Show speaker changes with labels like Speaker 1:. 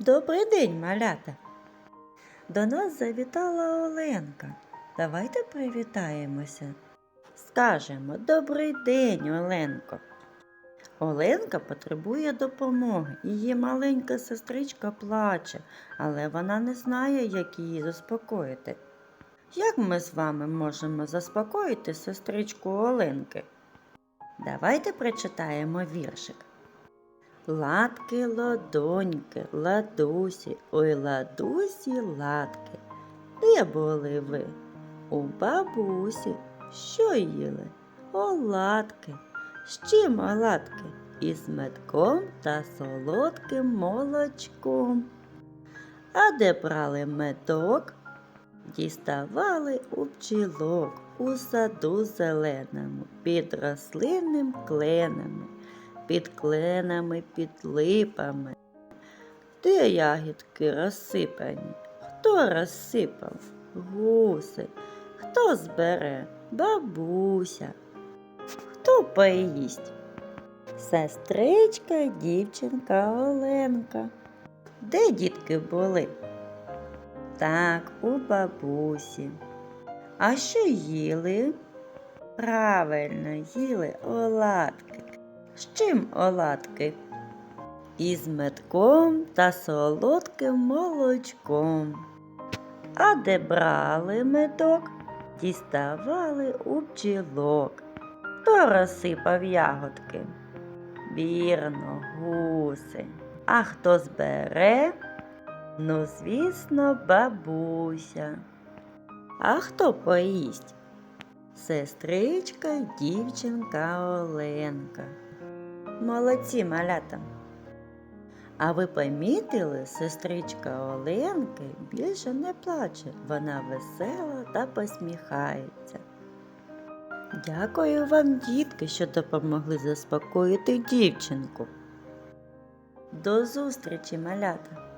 Speaker 1: Добрий день, малята. До нас завітала Оленка. Давайте привітаємося. Скажемо Добрий день, Оленко. Оленка потребує допомоги. Її маленька сестричка плаче, але вона не знає, як її заспокоїти. Як ми з вами можемо заспокоїти сестричку Оленки? Давайте прочитаємо віршик. Латки, ладоньки, ладусі, ой ладусі, латки. Де були ви? У бабусі. Що їли? Оладки. З чим оладки? Із медком та солодким молочком. А де брали медок? Діставали у пчілок у саду зеленому, під рослинним кленами під кленами, під липами. Де ягідки розсипані? Хто розсипав? Гуси. Хто збере? Бабуся. Хто поїсть? Сестричка, дівчинка Оленка. Де дітки були? Так, у бабусі. А що їли? Правильно, їли оладки. З чим оладки? Із медком та солодким молочком. А де брали медок, діставали у бджілок. Хто розсипав ягодки? Вірно, гуси. А хто збере? Ну, звісно, бабуся. А хто поїсть? Сестричка, дівчинка Оленка. Молодці малята. А ви помітили, сестричка Оленки більше не плаче, вона весела та посміхається. Дякую вам, дітки, що допомогли заспокоїти дівчинку. До зустрічі, малята!